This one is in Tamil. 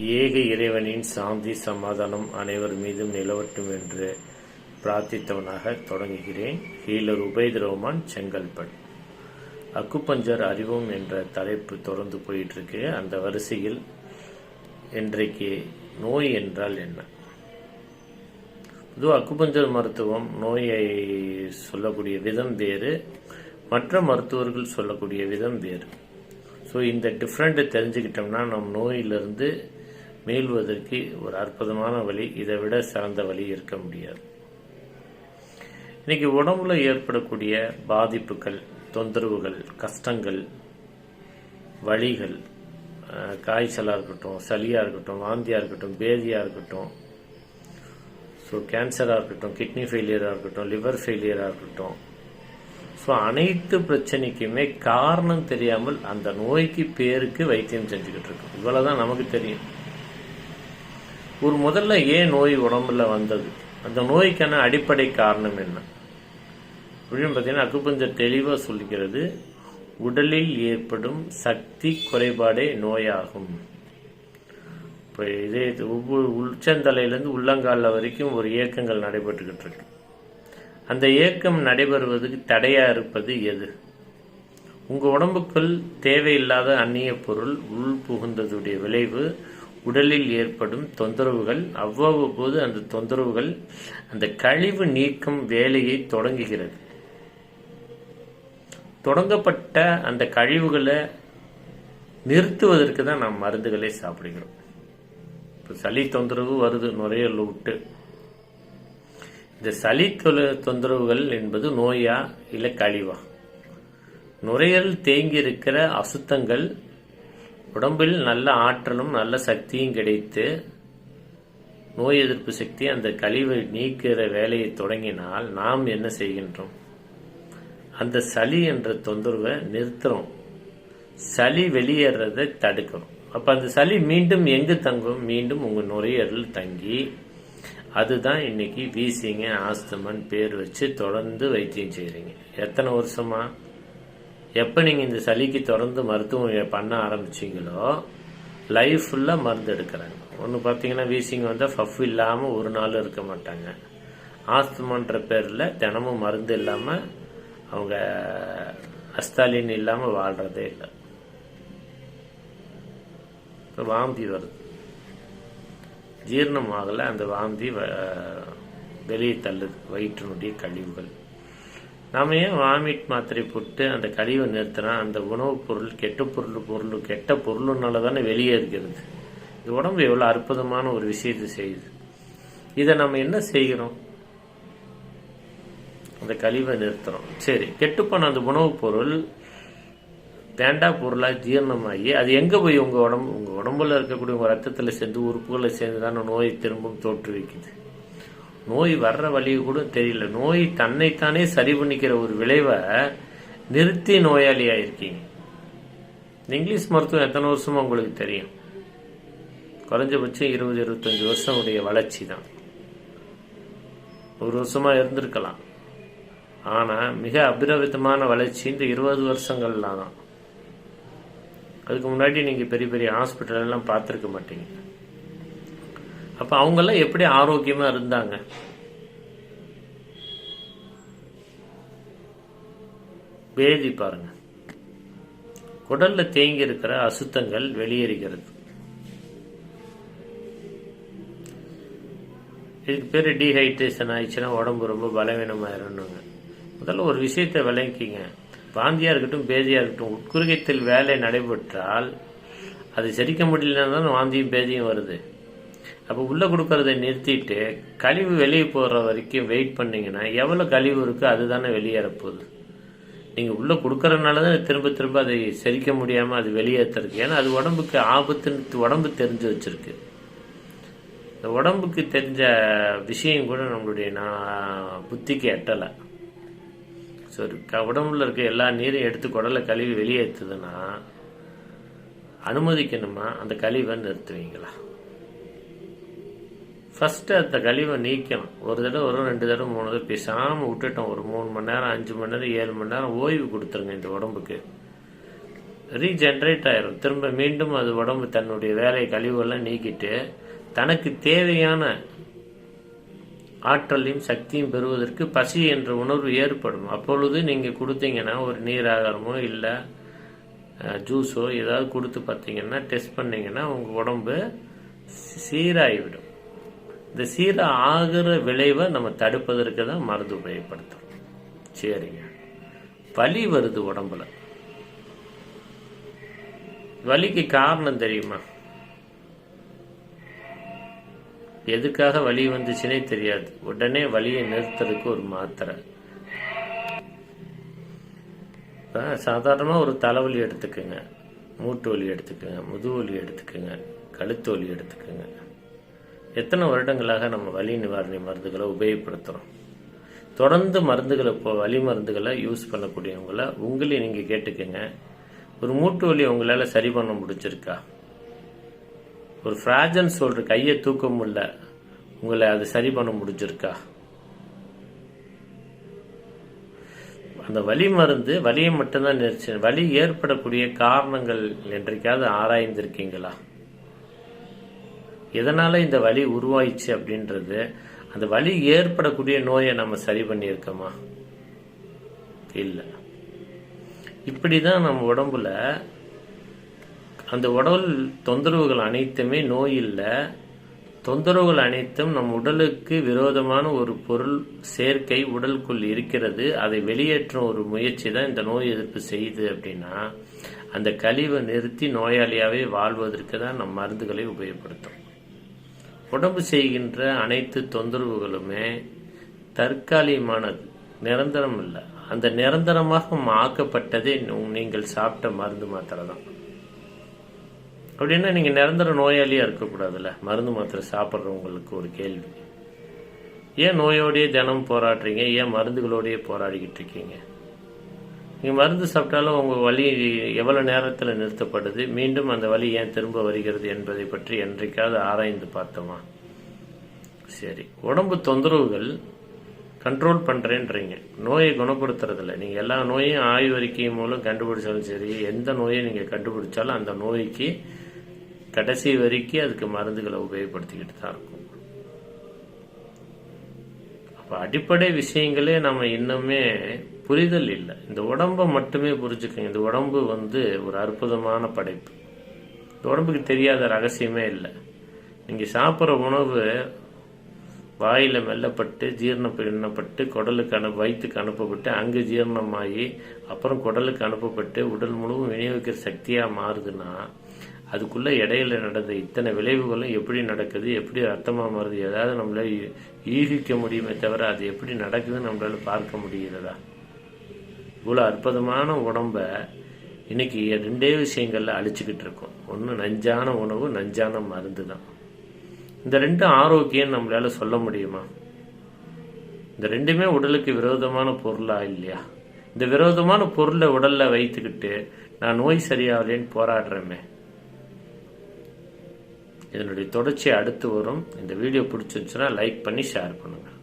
ஏக இறைவனின் சாந்தி சமாதானம் அனைவர் மீதும் நிலவட்டும் என்று பிரார்த்தித்தவனாக தொடங்குகிறேன். ஹீலர் உபைத் ரஹ்மான் செங்கல்பட் அக்குப்பஞ்சர் அறிவோம் என்ற தலைப்பு தொடர்ந்து போயிட்டு இருக்கு அந்த வரிசையில் இன்றைக்கு நோய் என்றால் என்ன? பொதுவாக அக்குப்பஞ்சர் மருத்துவம் நோயை சொல்லக்கூடிய விதம் வேறு மற்ற மருத்துவர்கள் சொல்லக்கூடிய விதம் வேறு. ஸோ இந்த டிஃப்ரெண்ட்டை தெரிஞ்சுக்கிட்டோம்னா நம் நோயிலிருந்து மீள்வதற்கு ஒரு அற்புதமான வழி இதை விட சிறந்த வழி இருக்க முடியாது. இன்னைக்கு உடம்புல ஏற்படக்கூடிய பாதிப்புகள் தொந்தரவுகள் கஷ்டங்கள் வழிகள் காய்ச்சலாக இருக்கட்டும் சளியாக இருக்கட்டும் வாந்தியாக இருக்கட்டும் பேதியாக இருக்கட்டும் ஸோ கேன்சராக இருக்கட்டும் கிட்னி ஃபெயிலியராக இருக்கட்டும் லிவர் ஃபெயிலியராக இருக்கட்டும் ஸோ அனைத்து பிரச்சனைக்குமே காரணம் தெரியாமல் அந்த நோய்க்கு பேருக்கு வைத்தியம் செஞ்சுக்கிட்டு இருக்கோம் இவ்வளோதான் நமக்கு தெரியும். ஒரு முதல்ல ஏன் நோய் உடம்புல வந்தது? அந்த நோய்க்கான அடிப்படை காரணம் என்ன? அப்படின்னு பார்த்தீங்கன்னா அக்குப்பஞ்சர் தெளிவாக சொல்லிக்கிறது உடலில் ஏற்படும் சக்தி குறைபாடே நோயாகும். இப்போ இதே இது ஒவ்வொரு உச்சந்தலையிலேருந்து உள்ளங்காலில் வரைக்கும் ஒரு இயக்கங்கள் நடைபெற்றுக்கிட்டு இருக்கு. அந்த இயக்கம் நடைபெறுவதற்கு தடையாக இருப்பது எது? உங்கள் உடம்புக்குள் தேவையில்லாத அந்நிய பொருள் உள் புகுந்ததுடைய விளைவு உடலில் ஏற்படும் தொந்தரவுகள் அவ்வப்போது அந்த தொந்தரவுகள் அந்த கழிவு நீக்கம் வேலையை தொடங்குகிறது. தொடங்கப்பட்ட அந்த கழிவுகளை நிறுத்துவதற்கு தான் நாம் மருந்துகளை சாப்பிடுகிறோம். இப்போ சளி தொந்தரவு வருது நுரையல் விட்டு இந்த சளி தொந்தரவுகள் என்பது நோயா இல்லை கழிவா? நுரையல் தேங்கி இருக்கிற அசுத்தங்கள் உடம்பில் நல்ல ஆற்றலும் நல்ல சக்தியும் கிடைத்து நோய் எதிர்ப்பு சக்தி அந்த கழிவை நீக்கிற வேலையை தொடங்கினால் நாம் என்ன செய்கின்றோம்? அந்த சளி என்ற தொந்தரவை நிறுத்துறோம். சளி வெளியேறதை தடுக்கிறோம். அப்போ அந்த சளி மீண்டும் எங்கு தங்கும்? மீண்டும் உங்கள் நுரையீரல் தங்கி அதுதான் இன்னைக்கு வீசிங்க ஆஸ்துமன் பேர் வச்சு தொடர்ந்து வைத்தியம் செய்கிறீங்க எத்தனை வருஷமா? எப்போ நீங்கள் இந்த சளிக்கு தொடர்ந்து மருத்துவம் பண்ண ஆரம்பிச்சிங்களோ லைஃப் ஃபுல்லாக மருந்து எடுக்கிறாங்க. ஒன்று பார்த்தீங்கன்னா வீசிங் வந்தால் ஃபஃப் இல்லாமல் ஒரு நாள் இருக்க மாட்டாங்க. ஆஸ்துமான்ற பேரில் தினமும் மருந்து இல்லாமல் அவங்க அஸ்தாலின் இல்லாமல் வாழ்கிறதே இல்லை. இப்போ வாந்தி வருது. ஜீரணம் அந்த வாந்தி வ- வெளியே தள்ளுது. வயிற்றினுடைய கழிவுகள். நாம ஏன் வாமிட் மாத்திரை போட்டு அந்த கழிவை நிறுத்தினா அந்த உணவுப் பொருள் கெட்ட பொருள் பொருள் கெட்ட பொருள்னால தானே வெளியே இருக்கிறது. இது உடம்பு எவ்வளோ அற்புதமான ஒரு விஷயத்தை செய்யுது. இதை நம்ம என்ன செய்கிறோம்? அந்த கழிவை நிறுத்துறோம். சரி கெட்டுப்போன அந்த உணவுப் பொருள் வேண்டா பொருளாக ஜீரணமாகி அது எங்கே போய் உங்கள் உடம்பு உங்கள் உடம்புல இருக்கக்கூடிய உங்கள் ரத்தத்தில் சேர்ந்து உறுப்புகளை சேர்ந்து தானே நோயை திரும்பவும் தோற்றுவிக்குது. நோய் வர்ற வழி கூட தெரியல. நோய் தன்னைத்தானே சரி பண்ணிக்கிற ஒரு விளைவை நிறுத்தி நோயாளியாக இருக்கீங்க இங்கிலீஷ் மருத்துவம் எத்தனை வருஷமா உங்களுக்கு தெரியும். குறைஞ்சபட்சம் இருபது இருபத்தஞ்சு வருஷம் உடைய வளர்ச்சி தான். ஒரு வருஷமா இருந்திருக்கலாம். ஆனா மிக அபிரவிதமான வளர்ச்சி இந்த இருபது வருஷங்கள்ல தான். அதுக்கு முன்னாடி நீங்க பெரிய பெரிய ஹாஸ்பிட்டல் எல்லாம் மாட்டீங்க. அப்ப அவங்கெல்லாம் எப்படி ஆரோக்கியமா இருந்தாங்க? பேதி பாருங்க. குடல்ல தேங்கி இருக்கிற அசுத்தங்கள் வெளியேறுகிறது. இதுக்கு பேர் டீஹைட்ரேஷன் ஆயிடுச்சுன்னா உடம்பு ரொம்ப பலவீனமாயிரும்னுங்க. முதல்ல ஒரு விஷயத்தை விளங்கிக்கிங்க வாந்தியாக இருக்கட்டும் பேதியா இருக்கட்டும் உட்குறுகத்தில் வேலை நடைபெற்றால் அது செரிக்க முடியலன்னா தான் வாந்தியும் பேதியும் வருது. அப்போ உள்ளே கொடுக்கறத நிறுத்திட்டு கழிவு வெளியே போகிற வரைக்கும் வெயிட் பண்ணிங்கன்னா எவ்வளோ கழிவு இருக்கோ அதுதானே வெளியேற போகுது நீங்கள் உள்ளே கொடுக்கறதுனால தான் திரும்ப திரும்ப அதை செரிக்க முடியாமல் அது வெளியேற்றுறதுக்கு ஏன்னா அது உடம்புக்கு ஆபத்துன்னு உடம்பு தெரிஞ்சு வச்சுருக்கு. இந்த உடம்புக்கு தெரிஞ்ச விஷயம் கூட நம்மளுடைய நான் புத்திக்கு எட்டலை. சரி க- உடம்புல இருக்க எல்லா நீரையும் எடுத்து குடலை கழுவி வெளியேற்றுதுன்னா அனுமதிக்கணுமா? அந்த கழிவை நிறுத்துவீங்களா? ஃபர்ஸ்ட் அந்த கழிவை நீக்கணும். ஒரு தடவை ஒரு ரெண்டு தடவை மூணு தடவை பேசாமல் விட்டுட்டோம். ஒரு மூணு மணி நேரம் அஞ்சு மணி நேரம் ஏழு மணி நேரம் ஓய்வு கொடுத்துருங்க இந்த உடம்புக்கு. ரீஜென்ரேட் ஆயிரும். திரும்ப மீண்டும் அது உடம்பு தன்னுடைய வேலை கழிவுகள்லாம் நீக்கிட்டு தனக்கு தேவையான ஆற்றலையும் சக்தியும் பெறுவதற்கு பசி என்ற உணர்வு ஏற்படும். அப்பொழுது நீங்கள் கொடுத்தீங்கன்னா ஒரு நீராகாரமோ இல்லை ஜூஸோ ஏதாவது கொடுத்து பார்த்தீங்கன்னா டெஸ்ட் பண்ணிங்கன்னா உங்கள் உடம்பு சீராகிவிடும். இந்த சீராக ஆகிற விளைவை நம்ம தடுப்பதற்கு தான் மருந்து உபயோகப்படுத்துகிறோம் சரிங்க. வலி வருது உடம்புல. வலிக்கு காரணம் தெரியுமா? எதுக்காக வலி வந்துச்சுனே தெரியாது. உடனே வலியை நிறுத்துறதுக்கு ஒரு மாத்திரை. சாதாரணமாக ஒரு தலைவலி எடுத்துக்கோங்க. மூட்டு வலி எடுத்துக்கோங்க. முதுவலி எடுத்துக்கோங்க. கழுத்து வலி எடுத்துக்கோங்க. எத்தனை வருடங்களாக நம்ம வலி நிவாரணி மருந்துகளை உபயோகப்படுத்துகிறோம் தொடர்ந்து மருந்துகளை இப்போ வலி மருந்துகளை யூஸ் பண்ணக்கூடியவங்கள உங்களையும் நீங்கள் கேட்டுக்கோங்க. ஒரு மூட்டு வலி உங்களால் சரி பண்ண முடிச்சிருக்கா ஒரு ஃப்ராஜன் சொல்கிற கையை தூக்க முடியல உங்களை அது சரி பண்ண முடிஞ்சிருக்கா? அந்த வலி மருந்து வலியை மட்டும்தான் நிறுத்தி வலி ஏற்படக்கூடிய காரணங்கள் என்றைக்காவது ஆராய்ந்திருக்கீங்களா? எதனால் இந்த வலி உருவாயிச்சு அப்படின்றது அந்த வலி ஏற்படக்கூடிய நோயை நம்ம சரி பண்ணியிருக்கோமா? இல்லை. இப்படி தான் நம்ம உடம்புல அந்த உடல் தொந்தரவுகள் அனைத்துமே நோய் இல்லை. தொந்தரவுகள் அனைத்தும் நம் உடலுக்கு விரோதமான ஒரு பொருள் சேர்க்கை உடலுக்குள் இருக்கிறது. அதை வெளியேற்றும் ஒரு முயற்சி தான் இந்த நோய் எதிர்ப்பு செய்யுது அப்படின்னா அந்த கழிவை நிறுத்தி நோயாளியாகவே வாழ்வதற்கு தான் நம் மருந்துகளை உபயோகப்படுத்தும். உடம்பு செய்கின்ற அனைத்து தொந்தரவுகளுமே தற்காலிகமானது. நிரந்தரம் இல்லை அந்த நிரந்தரமாக ஆக்கப்பட்டதே நீங்கள் சாப்பிட்ட மருந்து மாத்திரை தான் அப்படின்னா நீங்கள் நிரந்தர நோயாளியாக இருக்கக்கூடாதுல்ல. மருந்து மாத்திரை சாப்பிட்றவங்களுக்கு ஒரு கேள்வி. ஏன் நோயோடையே தினம் போராடுறீங்க? ஏன் மருந்துகளோடையே போராடிக்கிட்டு இருக்கீங்க? நீங்கள் மருந்து சாப்பிட்டாலும் உங்கள் வலி எவ்வளோ நேரத்தில் நிறுத்தப்படுது மீண்டும் அந்த வலி ஏன் திரும்ப வருகிறது என்பதை பற்றி என்றைக்காவது ஆராய்ந்து பார்த்தோமா? சரி. உடம்பு தொந்தரவுகள் கண்ட்ரோல் பண்ணுறேன்றீங்க நோயை குணப்படுத்துறதில்ல. நீங்கள் எல்லா நோயும் ஆய்வறிக்கை மூலம் கண்டுபிடிச்சாலும் சரி எந்த நோயை நீங்கள் கண்டுபிடிச்சாலும் அந்த நோய்க்கு கடைசி வரைக்கும் அதுக்கு மருந்துகளை உபயோகப்படுத்திக்கிட்டு தான் இருக்கும். அப்போ அடிப்படை விஷயங்களே நம்ம இன்னுமே புரிதல் இல்லை. இந்த உடம்பை மட்டுமே புரிஞ்சுக்கங்க. இந்த உடம்பு வந்து ஒரு அற்புதமான படைப்பு. இந்த உடம்புக்கு தெரியாத ரகசியமே இல்லை. நீங்கள் சாப்பிட்ற உணவு வாயில் மெல்லப்பட்டு ஜீரணம் பின்னப்பட்டு குடலுக்கு அனு வயிற்றுக்கு அனுப்பப்பட்டு அங்கே ஜீரணமாகி அப்புறம் குடலுக்கு அனுப்பப்பட்டு உடல் முழுவதும் விநியோகிக்கிற சக்தியாக மாறுதுன்னா அதுக்குள்ளே இடையில நடந்த இத்தனை விளைவுகளும் எப்படி நடக்குது எப்படி அர்த்தமாக மாறுது ஏதாவது நம்மளால் ஈகிக்க முடியுமே தவிர அது எப்படி நடக்குதுன்னு நம்மளால் பார்க்க முடிகிறதா? இவ்வளோ அற்புதமான உடம்ப இன்னைக்கு ரெண்டே விஷயங்களில் அழிச்சுக்கிட்டு இருக்கோம். ஒன்று நஞ்சான உணவு நஞ்சான மருந்து தான். இந்த ரெண்டு ஆரோக்கியம் நம்மளால சொல்ல முடியுமா? இந்த ரெண்டுமே உடலுக்கு விரோதமான பொருளா இல்லையா? இந்த விரோதமான பொருளை உடலில் வைத்துக்கிட்டு நான் நோய் சரியாகலேன்னு போராடுறேமே. இதனுடைய தொடர்ச்சி அடுத்து வரும். இந்த வீடியோ பிடிச்சிருந்துச்சுன்னா லைக் பண்ணி ஷேர் பண்ணுங்கள்